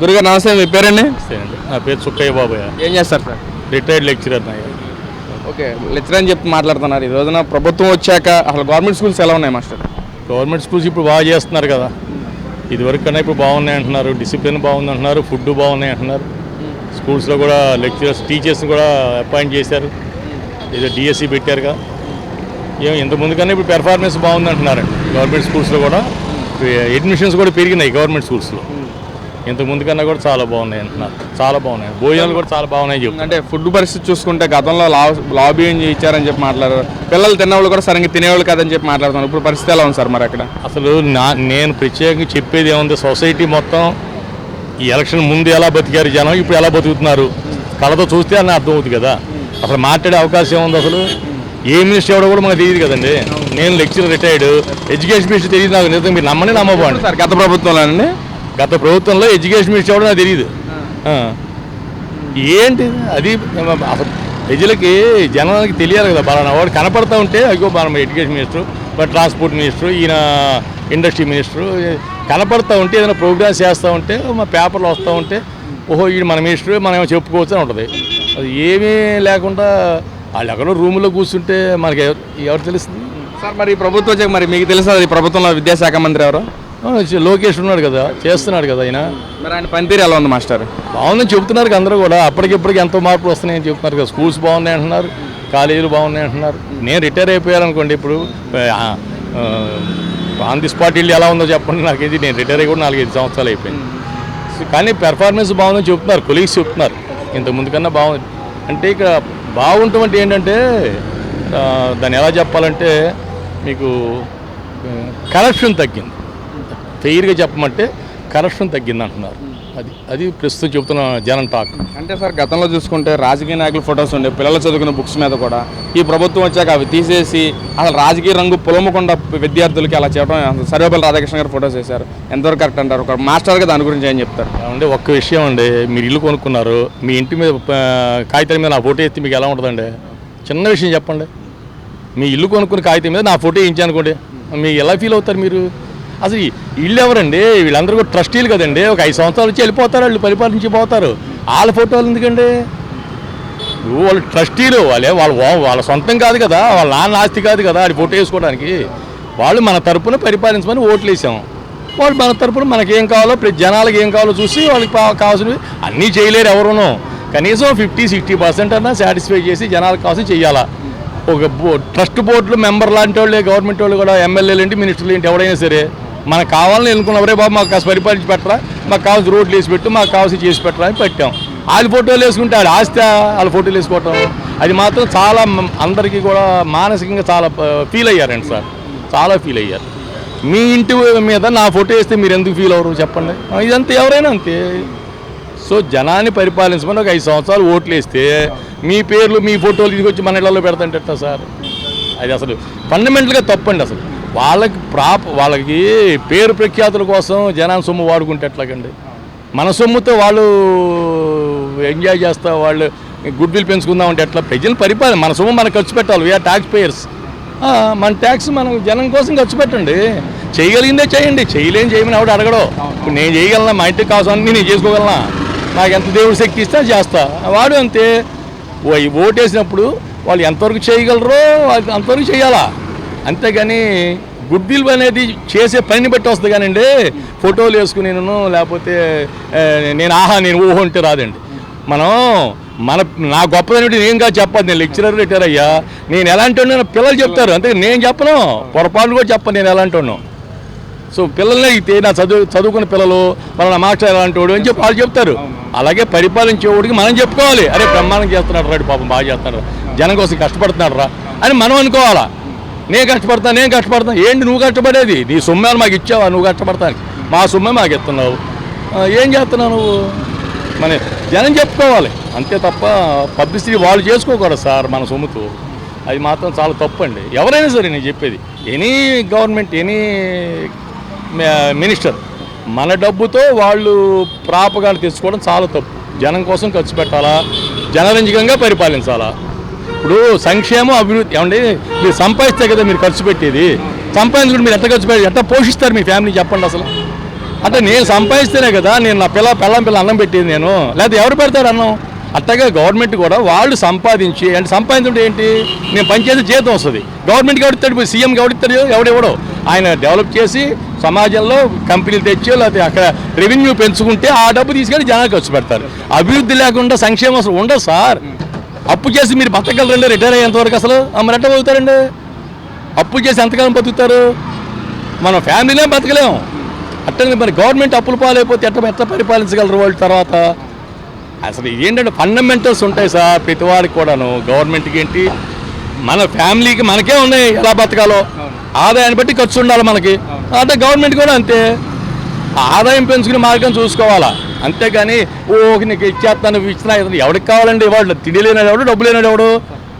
గురుగారు నమస్తే మీ పేరండి? అండి. నా పేరు సుక్కయ్య బాబయ్య. ఏం చేస్తారు sir? Retired lecturer okay lecture అని చెప్పి మాట్లాడుతున్నారు. ఈ రోజున ప్రభుత్వం వచ్చాక అసలు గవర్నమెంట్ స్కూల్స్ ఎలా ఉన్నాయి మాస్టర్? గవర్నమెంట్ స్కూల్స్ ఇప్పుడు బాగా చేస్తున్నారు కదా. ఇదివరకు కన్నా ఇప్పుడు బాగున్నాయి అంటున్నారు. డిసిప్లిన్ బాగుంది అంటున్నారు. ఫుడ్ బాగున్నాయి అంటున్నారు. స్కూల్స్లో కూడా లెక్చరర్స్ టీచర్స్ని కూడా అపాయింట్ చేశారు. ఏదో డిఎస్సి పెట్టారుగా. ఏం ఇంత ముందు కన్నా ఇప్పుడు పెర్ఫార్మెన్స్ బాగుంది అంటున్నారండి. గవర్నమెంట్ స్కూల్స్లో కూడా. అడ్మిషన్స్ కూడా పెరిగినాయి గవర్నమెంట్ స్కూల్స్లో. ఇంత ముందు కన్నా కూడా చాలా బాగున్నాయి అంటున్నారు. చాలా బాగున్నాయి. భోజనాలు కూడా చాలా బాగున్నాయి చెప్తున్నారు అంటే ఫుడ్ పరిస్థితి చూసుకుంటే గతంలో లా లాబింగ్ ఇచ్చారని చెప్పి మాట్లాడారు. పిల్లలు తినేవాళ్ళు కూడా సరిగ్గా తినేవాళ్ళు కాదని చెప్పి మాట్లాడుతున్నారు. ఇప్పుడు పరిస్థితి ఎలా ఉంది సార్ మరి అక్కడ? అసలు నా నేను ప్రత్యేకంగా చెప్పేది ఏముంది? సొసైటీ మొత్తం ఈ ఎలక్షన్ ముందు ఎలా బతికారు జనం ఇప్పుడు ఎలా బతుకుతున్నారు? కళతో చూస్తే అని అర్థమవుతుంది కదా. అసలు మాట్లాడే అవకాశం ఉంది అసలు? ఏ మినిస్టర్ ఎవడో కూడా మనకు తెలియదు కదండి. నేను లెక్చర్ రిటైర్డ్. ఎడ్యుకేషన్ మినిస్టర్ తెలియదు నాకు నిజంగా మీరు నమ్మని నమ్మబోండి. సార్ గత ప్రభుత్వంలోనండి గత ప్రభుత్వంలో ఎడ్యుకేషన్ మినిస్టర్ ఎవడో నాకు తెలియదు. ఏంటి అది అసలు ప్రజలకి జనానికి తెలియాలి కదా. పలానా వాడు కనపడతా ఉంటే అయ్యో మనం ఎడ్యుకేషన్ మినిస్టర్ ట్రాన్స్పోర్ట్ మినిస్టర్ ఈయన ఇండస్ట్రీ మినిస్టర్ కనపడతా ఉంటే ఏదైనా ప్రోగ్రామ్స్ చేస్తూ ఉంటే మా పేపర్లు వస్తూ ఉంటే ఓహో ఈయన మన మినిస్టర్ మనం ఏమో చెప్పుకోవచ్చు అని ఉంటుంది. అది ఏమీ లేకుండా వాళ్ళు ఎక్కడో రూములో కూర్చుంటే మనకి ఎవరు తెలుస్తుంది? సార్ మరి ప్రభుత్వం మరి మీకు తెలుసా ఈ ప్రభుత్వంలో విద్యాశాఖ మంత్రి ఎవరు? లోకేష్ ఉన్నాడు కదా చేస్తున్నాడు కదా ఆయన మరి ఆయన పనితీరు ఎలా ఉంది మాస్టర్? బాగుందని చెబుతున్నారు కదా అందరూ కూడా. అప్పటికిప్పటికి ఎంతో మార్పులు వస్తున్నాయని చెప్తున్నారు కదా. స్కూల్స్ బాగున్నాయి అంటున్నారు కాలేజీలు బాగున్నాయి అంటున్నారు. నేను రిటైర్ అయిపోయాను ఇప్పుడు ఆన్ ది స్పాట్ ఇల్లు ఎలా ఉందో చెప్పండి నాకు ఇది నేను రిటైర్ అయ్యి కూడా నాలుగైదు సంవత్సరాలు అయిపోయింది. కానీ పెర్ఫార్మెన్స్ బాగుందని చెప్తున్నారు కొలీగ్స్ చెప్తున్నారు ఇంత ముందు కన్నా బాగుంది అంటే ఇక్కడ బాగుంటాం అంటే ఏంటంటే దాన్ని ఎలా చెప్పాలంటే మీకు కరప్షన్ తగ్గింది. ఫెయిర్గా చెప్పమంటే కరప్షన్ తగ్గింది అంటున్నారు అది అది ప్రస్తుతం చెబుతున్న జనం టాక్. అంటే సార్ గతంలో చూసుకుంటే రాజకీయ నాయకుల ఫొటోస్ ఉండే పిల్లలు చదువుకున్న బుక్స్ మీద కూడా ఈ ప్రభుత్వం వచ్చాక అవి తీసేసి అసలు రాజకీయ రంగు పొలమకుండా విద్యార్థులకి అలా చేయడం సర్వేపల్లి రాధాకృష్ణ గారు ఫొటోస్ వేశారు. ఎంతవరకు కరెక్ట్ అంటారు? ఒక మాస్టర్గా దాని గురించి ఏం చెప్తారు? అంటే ఒక్క విషయం అండి. మీరు ఇల్లు కొనుక్కున్నారు మీ ఇంటి మీద ఆ, కాగితం మీద నా ఫోటో ఎత్తి మీకు ఎలా ఉంటుందండి? చిన్న విషయం చెప్పండి. మీ ఇల్లు కొనుక్కున్న కాగితం మీద నా ఫోటో ఇచ్చి అనుకోండి. మీకు ఎలా ఫీల్ అవుతారు మీరు? అసలు వీళ్ళు ఎవరండి? వీళ్ళందరూ కూడా ట్రస్టీలు కదండి. ఒక ఐదు సంవత్సరాలు వచ్చి వెళ్ళిపోతారు వాళ్ళు పరిపాలించి పోతారు. వాళ్ళ ఫోటోలు ఎందుకండి? ఇప్పుడు వాళ్ళు ట్రస్టీలు వాళ్ళే వాళ్ళ వాళ్ళ సొంతం కాదు కదా వాళ్ళ నాన్న ఆస్తి కాదు కదా అది ఫోటో వేసుకోవడానికి. వాళ్ళు మన తరపున పరిపాలించమని ఓట్లు వేసాం. వాళ్ళు మన తరపున మనకేం కావాలో ప్రతి జనాలకి ఏం కావాలో చూసి వాళ్ళకి కావాల్సినవి అన్నీ చేయలేరు ఎవరునూ. కనీసం ఫిఫ్టీ సిక్స్టీ పర్సెంట్ అన్నా సాటిస్ఫై చేసి జనాలకు కావాల్సి చేయాలా ఒక బో ట్రస్ట్ బోర్డులో మెంబర్ లాంటి వాళ్ళే గవర్నమెంట్ వాళ్ళు కూడా ఎమ్మెల్యేలు ఏంటి మినిస్టర్లు ఏంటి ఎవరైనా సరే మనకు కావాలని ఎన్నుకున్నవరే బాబు మాకు కాస్త పరిపాలించి పెట్టరా మాకు కావాల్సిన రోడ్లు వేసి పెట్టు మాకు కావాల్సి చేసి పెట్టరా అని పెట్టాం. వాళ్ళ ఫోటోలు వేసుకుంటే వాళ్ళ ఆస్తి వాళ్ళ ఫోటోలు వేసుకోవటం. అది మాత్రం చాలా అందరికీ కూడా మానసికంగా చాలా ఫీల్ అయ్యారండి సార్. చాలా ఫీల్ అయ్యారు. మీ ఇంటి మీద నా ఫోటో వేస్తే మీరు ఎందుకు ఫీల్ అవ్వరు చెప్పండి? ఇదంతా ఎవరైనా అంతే. సో జనాన్ని పరిపాలించమని ఒక ఐదు సంవత్సరాలు ఓట్లు వేస్తే మీ పేర్లు మీ ఫోటోలు తీసుకొచ్చి మన ఇళ్ళలో పెడతాంటే సార్? అది అసలు ఫండమెంటల్గా తప్పండి అసలు. వాళ్ళకి ప్రాప్ వాళ్ళకి పేరు ప్రఖ్యాతుల కోసం జనాన్ని సొమ్ము వాడుకుంటే ఎట్లాగండి? మన సొమ్ముతో వాళ్ళు ఎంజాయ్ చేస్తా వాళ్ళు గుడ్ విల్ పెంచుకుందామంటే ఎట్లా? ప్రజలు పరిపాలన మన సొమ్ము మనం ఖర్చు పెట్టాలి. వీఆర్ ట్యాక్స్ పేయర్స్ మన ట్యాక్స్ మనం జనం కోసం ఖర్చు పెట్టండి. చేయగలిగిందే చేయండి. చేయలేని చేయమని ఆవిడ అడగడు. ఇప్పుడు నేను చేయగలనా? మా ఇంటికి కావాల్సిన నేను చేసుకోగలనా? నాకు ఎంత దేవుడి శక్తి ఇస్తే చేస్తా. వాడు అంతే. ఓ- ఓటేసినప్పుడు వాళ్ళు ఎంతవరకు చేయగలరో వాళ్ళు అంతవరకు చేయాలా? అంతేగాని గుడ్ విల్ అనేది చేసే పనిని బట్టి వస్తుంది కానివ్వండి ఫోటోలు వేసుకుని నేను లేకపోతే నేను ఆహా నేను ఊహ ఉంటే రాదండి. మనం మన నా గొప్పదనేటి నేను కాదు చెప్పదు నేను లెక్చరర్ రిటైర్ అయ్యా. నేను ఎలాంటి వాడినో పిల్లలు చెప్తారు అంతే నేను చెప్పను పొరపాటు కూడా చెప్పను నేను ఎలాంటి ఉన్నాను సో పిల్లల్ని అయితే నా చదువు చదువుకున్న పిల్లలు మన నా మాస్టర్ ఎలాంటి వాడు అని చెప్పి వాళ్ళు చెప్తారు. అలాగే పరిపాలించేవాడికి మనం చెప్పుకోవాలి. అరే బ్రహ్మాండం చేస్తున్నాడు రాడు పాపం బాగా చేస్తున్నాడు జనం కోసం కష్టపడుతున్నాడు రా అని మనం అనుకోవాలా? నేను కష్టపడతా నేను కష్టపడతా. ఏంటి నువ్వు కష్టపడేది? నీ సొమ్మేలు మాకు ఇచ్చావా? నువ్వు కష్టపడతానికి. మా సొమ్మే మాకు ఇస్తున్నావు. ఏం చేస్తున్నావు నువ్వు? మన జనం చెప్పుకోవాలి. అంతే తప్ప పబ్లిసిటీ వాళ్ళు చేసుకోకూడదు సార్ మన సొమ్ముతో. అది మాత్రం చాలా తప్పు అండి ఎవరైనా సరే నేను చెప్పేది. ఎనీ గవర్నమెంట్ ఎనీ మినిస్టర్ మన డబ్బుతో వాళ్ళు ప్రాపగాలు తెచ్చుకోవడం చాలా తప్పు. జనం కోసం ఖర్చు పెట్టాలా? జనరంజకంగా పరిపాలించాలా? ఇప్పుడు సంక్షేమం అభివృద్ధి ఏమండి? మీరు సంపాదిస్తే కదా మీరు ఖర్చు పెట్టేది. సంపాదించుకుంటే మీరు ఎంత ఖర్చు పెట్టి ఎట్లా పోషిస్తారు మీ ఫ్యామిలీ చెప్పండి అసలు? అంటే నేను సంపాదిస్తేనే కదా నేను నా పిల్ల పిల్లం పిల్ల అన్నం పెట్టేది నేను. లేకపోతే ఎవరు పెడతారు అన్నం? అట్టగా గవర్నమెంట్ కూడా వాళ్ళు సంపాదించి అంటే సంపాదించడం ఏంటి? నేను పనిచేసే జీతం వస్తుంది. గవర్నమెంట్కి ఎవడిస్తాడు సీఎంకి ఎవడిస్తాడు ఎవడెవడో ఆయన డెవలప్ చేసి సమాజంలో కంపెనీలు తెచ్చి లేకపోతే అక్కడ రెవెన్యూ పెంచుకుంటే ఆ డబ్బు తీసుకెళ్ళి జనాలు ఖర్చు పెడతారు. అభివృద్ధి లేకుండా సంక్షేమం అసలు ఉండదు సార్. అప్పు చేసి మీరు బతకగలరండి రిటైర్ అయ్యేంతవరకు అసలు? మరి ఎట్ట బతుకుతారండి? అప్పు చేసి ఎంతకాలం బతుకుతారు? మనం ఫ్యామిలీనే బతకలేము అట్టనే మరి గవర్నమెంట్ అప్పుల పాలైపోతే ఎట్లా ఎట్లా పరిపాలించగలరు వాళ్ళు తర్వాత? అసలు ఏంటంటే ఫండమెంటల్స్ ఉంటాయి సార్ ప్రతి వాడికి కూడాను. గవర్నమెంట్కి ఏంటి? మన ఫ్యామిలీకి మనకే ఉన్నాయి ఎలా బతకాలో. ఆదాయాన్ని బట్టి ఖర్చు ఉండాలి మనకి. అంటే గవర్నమెంట్ కూడా అంతే. ఆదాయం పెంచుకునే మార్గం చూసుకోవాలా? అంతేగాని ఓ నీకు ఇచ్చేస్తాను ఇచ్చినా ఎవరికి కావాలండి? వాడు తిండి లేనాడు ఎవడు డబ్బు లేనాడు ఎవడు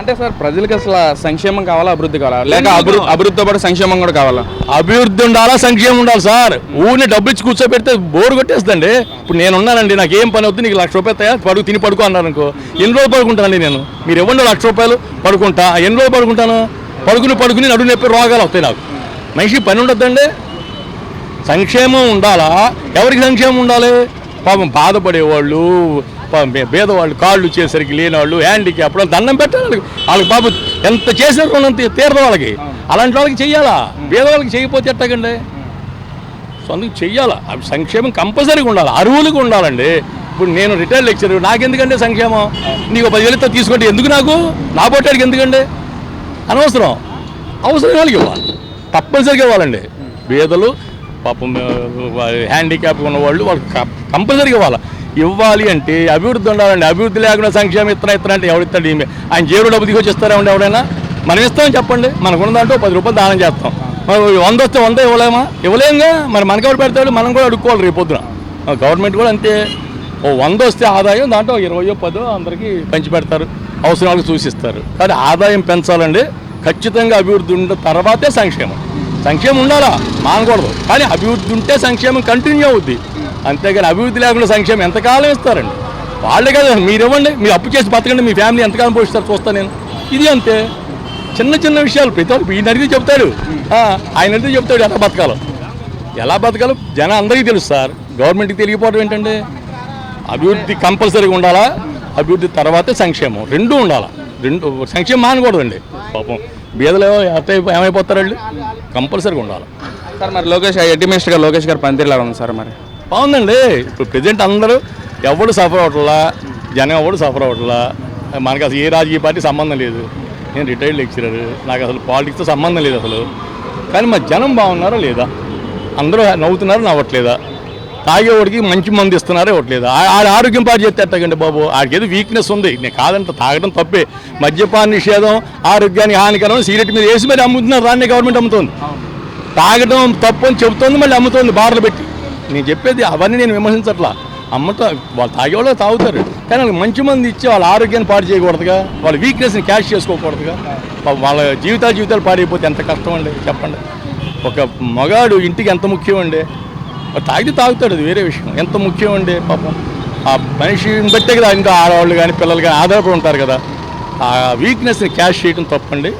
అంటే సార్ ప్రజలకు అసలు సంక్షేమం కావాలా అభివృద్ధి కావాలా? లేక అభివృద్ధి అభివృద్ధితో పాటు సంక్షేమం కూడా కావాలా? అభివృద్ధి ఉండాలా సంక్షేమం ఉండాలి సార్? ఊరిని డబ్బు ఇచ్చి కూర్చోబెడితే బోరు కొట్టేస్తుందండి. ఇప్పుడు నేను ఉన్నానండి నాకు ఏం పని అవుతుంది నీకు లక్ష రూపాయలు పడుకు తిని పడుకో అన్నారు అనుకో. ఎన్ని రోజులు పడుకుంటానండి నేను? మీరు ఇవ్వండి లక్ష రూపాయలు పడుకుంటా. ఎన్ని రోజులు పడుకుంటాను? పడుకుని పడుకుని నడుము నొప్పి రోగాలు వస్తాయి నాకు. మనిషికి పని ఉండొద్దండి. సంక్షేమం ఉండాలా? ఎవరికి సంక్షేమం ఉండాలి? పాపం బాధపడేవాళ్ళు పాపం పేదవాళ్ళు కాళ్ళు వచ్చేసరికి లేనివాళ్ళు హ్యాండిక్యాప్ దండం పెట్టాలి వాళ్ళకి. పాపం ఎంత చేసిన రుణం తీరదు వాళ్ళకి. అలాంటి వాళ్ళకి చెయ్యాలా? పేదవాళ్ళకి చేయకపోతే ఎట్టకండి? సో అందుకు చెయ్యాలా? అవి సంక్షేమం కంపల్సరీగా ఉండాలి? అరువులుగా ఉండాలండి. ఇప్పుడు నేను రిటైర్డ్ లెక్చర్ నాకెందుకండి సంక్షేమం? నీకు పదివేలతో తీసుకుంటే ఎందుకు నాకు? నా పోటాడికి ఎందుకండి? అనవసరం. అవసరం వాళ్ళకి ఇవ్వాలి. తప్పనిసరిగా ఇవ్వాలండి. పేదలు పాపం హ్యాండిక్యాప్ ఉన్నవాళ్ళు వాళ్ళు కంపల్సరీగా ఇవ్వాలి ఇవ్వాలి అంటే అభివృద్ధి ఉండాలండి అభివృద్ధి లేకుండా సంక్షేమం ఇత్తన ఇత్తన అంటే ఎవరిస్తాడు ఈమె. ఆయన జేబులో డబ్బు దిగొచ్చిస్తారా ఇస్తారేమండి ఎవడైనా? మనం ఇస్తామని చెప్పండి. మనకున్న దాంట్లో పది రూపాయలు దానం చేస్తాం. మరి వంద వస్తే వంద ఇవ్వలేమా? ఇవ్వలేముగా మరి మనకెవరు పెడతాడు? మనం కూడా అడుక్కోవాలి రేపు పొద్దున. గవర్నమెంట్ కూడా అంతే. ఓ వంద వస్తే ఆదాయం దాంట్లో ఇరవయో పదో అందరికీ పంచి పెడతారు. అవసరాలకు సూచిస్తారు. కానీ ఆదాయం పెంచాలండి. ఖచ్చితంగా అభివృద్ధి ఉన్న తర్వాతే సంక్షేమం. సంక్షేమం ఉండాలా? మానకూడదు. కానీ అభివృద్ధి ఉంటే సంక్షేమం కంటిన్యూ అవుద్ది. అంతేగాని అభివృద్ధి లేకుండా సంక్షేమం ఎంతకాలం ఇస్తారండి? వాళ్ళే కదా మీరు ఇవ్వండి మీరు అప్పు చేసి బతకండి మీ ఫ్యామిలీ ఎంతకాలం పోషిస్తారు చూస్తాను నేను. ఇది అంతే. చిన్న చిన్న విషయాలు ప్రతి ఒక్కరు ఈయన అడిగితే చెప్తాడు. ఆయన అడిగితే చెప్తాడు ఎలా బతకాలో. ఎలా బతకాలో జనం అందరికీ తెలుసు సార్. గవర్నమెంట్కి తెలియకపోవడం ఏంటంటే అభివృద్ధి కంపల్సరీగా ఉండాలా? అభివృద్ధి తర్వాతే సంక్షేమం. రెండూ ఉండాలా? రెండు సంక్షేమం మానకూడదండి. పాపం. బీదలు ఏమైపోతారు వాళ్ళు? కంపల్సరీగా ఉండాలి. సార్ మరి లోకేష్ ఐటీ మినిస్టర్ గారు లోకేష్ గారు పనితీరు ఎలా ఉంది సార్ మరి? బాగుందండి. ఇప్పుడు ప్రజెంట్ అందరూ ఎవడు సఫర్ అవ్వట్లా జనం ఎవడు సఫర్ అవ్వట్లా మనకు అసలు ఏ రాజకీయ పార్టీ సంబంధం లేదు. నేను రిటైర్డ్ లెక్చరర్ నాకు అసలు పాలిటిక్స్తో సంబంధం లేదు అసలు. కానీ మా జనం బాగున్నారా లేదా? అందరూ నవ్వుతున్నారు నవ్వట్లేదా? తాగేవాడికి మంచి మంది ఇస్తున్నారో ఇవ్వట్లేదు. ఆడ ఆరోగ్యం పాటు చేస్తే ఎట్టగండి బాబు? ఆడికి ఏదో వీక్నెస్ ఉంది. నేను కాదంట తాగడం తప్పే. మద్యపాన నిషేధం ఆరోగ్యానికి హానికరం సిగరెట్ మీద వేసి మరి అమ్ముతున్నారు. రాన్ని గవర్నమెంట్ అమ్ముతుంది. తాగడం తప్పు అని చెబుతోంది మళ్ళీ అమ్ముతోంది బార్లు పెట్టి. నేను చెప్పేది అవన్నీ నేను విమర్శించట్లా. అమ్మతో వాళ్ళు తాగేవాళ్ళు తాగుతారు. కానీ వాళ్ళకి మంచి మంది ఇచ్చి వాళ్ళ ఆరోగ్యాన్ని పాడు చేయకూడదుగా? వాళ్ళ వీక్నెస్ని క్యాష్ చేసుకోకూడదుగా? వాళ్ళ జీవితాలు జీవితాలు పాడైపోతే ఎంత కష్టం అండి? చెప్పండి. ఒక మగాడు ఇంటికి ఎంత ముఖ్యం అండి? మరి తాగితే తాగుతాడు అది వేరే విషయం. ఎంత ముఖ్యం అండి పాపం. ఆ మనిషిని బట్టే కదా ఇంకా ఆడవాళ్ళు కానీ పిల్లలు కానీ ఆధారపడి ఉంటారు కదా. ఆ వీక్నెస్ని క్యాష్ చేయడం తప్పండి.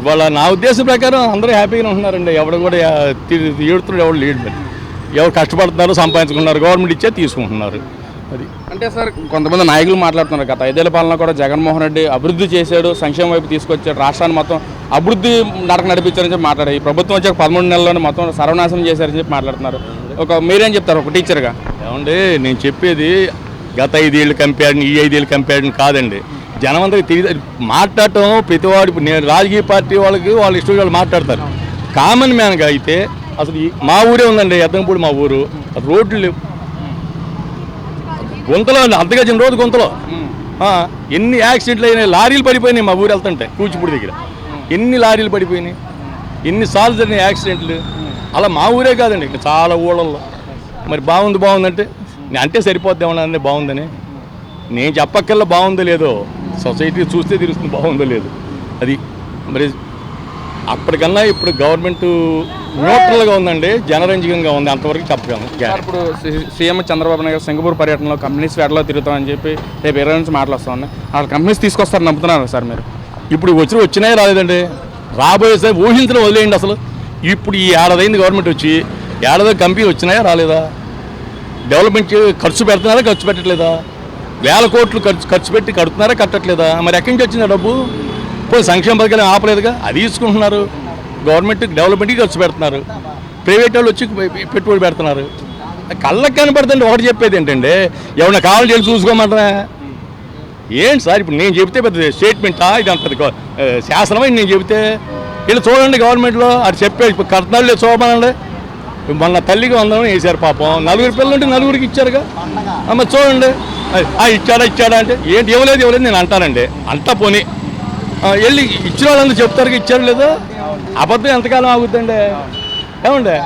ఇవాళ నా ఉద్దేశం ప్రకారం అందరూ హ్యాపీగానే ఉంటున్నారండి. ఎవడు కూడా ఏడుతున్నాడు ఎవడు లేడు మరి. ఎవరు కష్టపడుతున్నారు సంపాదించుకున్నారు గవర్నమెంట్ ఇచ్చే తీసుకుంటున్నారు. అది. అంటే సార్ కొంతమంది నాయకులు మాట్లాడుతున్నారు. గత ఐదేళ్ళ పాలన కూడా జగన్మోహన్ రెడ్డి అభివృద్ధి చేశాడు సంక్షేమం వైపు తీసుకొచ్చాడు రాష్ట్రాన్ని మొత్తం అభివృద్ధి నడక నడిపించారని చెప్పి మాట్లాడారు. ఈ ప్రభుత్వం వచ్చాక పదమూడు నెలల్లోనే మొత్తం సర్వనాశనం చేశారని చెప్పి మాట్లాడుతున్నారు. ఒక మీరేం చెప్తారు ఒక టీచర్గా? ఏమండి నేను చెప్పేది గత ఐదేళ్ళు కంపేర్ ఈ ఐదేళ్ళు కంపేర్ కాదండి. జనం అందరికి తెలియదు మాట్లాడటం ప్రతివాడు నేను రాజకీయ పార్టీ వాళ్ళకి వాళ్ళ ఇష్టం వాళ్ళు మాట్లాడతారు. కామన్ మ్యాన్గా అయితే అసలు ఈ- మా ఊరే ఉందండి ఎద్దంపూడి మా ఊరు. రోడ్లు లేవు గుంతలో అంతగజం రోజు గుంతలో. ఎన్ని యాక్సిడెంట్లు అయినాయి లారీలు పడిపోయినాయి మా ఊరు వెళ్తుంటే కూచిపూడి దగ్గర. ఎన్ని లారీలు పడిపోయినాయి ఎన్ని సార్లు జరిగినాయి యాక్సిడెంట్లు. అలా మా ఊరే కాదండి ఇంకా చాలా ఊళ్ళల్లో. మరి బాగుంది బాగుందంటే నేను అంటే సరిపోద్దామని బాగుందని. నేను చెప్పక్కల్లా బాగుందో లేదో సొసైటీ చూస్తే తెలుస్తుంది బాగుందో లేదు. అది మరి అప్పటికన్నా ఇప్పుడు గవర్నమెంట్ న్యూట్రల్గా ఉందండి జనరంజకంగా ఉంది. అంతవరకు చెప్పగలను ఇప్పుడు సీఎం చంద్రబాబు నాయుడు గారు సింగపూర్ పర్యటనలో కంపెనీస్ వేటలో తిరుగుతామని చెప్పి రేపు ఇరవై నుంచి మాటలు ఉన్నాయి. వాళ్ళ కంపెనీస్ తీసుకొస్తారని నమ్ముతున్నారు సార్ మీరు? ఇప్పుడు వచ్చి వచ్చినాయి రాలేదండి. రాబోయే సార్ ఊహించడం వదిలేయండి అసలు. ఇప్పుడు ఈ ఏడాదైంది గవర్నమెంట్ వచ్చి ఏడాది కంపెనీ వచ్చినాయా రాలేదా? డెవలప్మెంట్ ఖర్చు పెడుతున్నారా ఖర్చు పెట్టట్లేదా? వేల కోట్లు ఖర్చు ఖర్చు పెట్టి కడుతున్నారా కట్టట్లేదా? మరి ఎక్కడి నుంచి వచ్చిందా డబ్బు? పోయి సంక్షేమ పథకాలు ఆపలేదుగా? అది తీసుకుంటున్నారు. గవర్నమెంట్ డెవలప్మెంట్కి ఖర్చు పెడుతున్నారు. ప్రైవేట్ వాళ్ళు వచ్చి పెట్టుబడి పెడుతున్నారు. కళ్ళకి కనపడుతుంది ఒకటి చెప్పేది ఏంటంటే ఎవరిన కావాలి చేసి చూసుకోమంటారా? ఏంటి సార్? ఇప్పుడు నేను చెబితే పెద్ద స్టేట్మెంటా? ఇది అంత శాసనమే? నేను చెబితే? వీళ్ళు చూడండి గవర్నమెంట్లో. అది చెప్పే ఇప్పుడు లేదు చూడమనండి మొన్న తల్లిగా వందనం వేశారు పాపం. నలుగురు పిల్లలు ఉంటే నలుగురికి ఇచ్చారుగా? అమ్మ చూడండి. ఆ, ఇచ్చాడా ఇచ్చాడా అంటే? ఏంటి? ఇవ్వలేదు ఇవ్వలేదు. నేను అంటానండి. అంతా పోనీ. వెళ్ళి ఇచ్చిన వాళ్ళందరూ చెప్తారు ఇచ్చారు లేదా? అబద్ధం ఎంతకాలం ఆగుద్దండి? ఏమండి?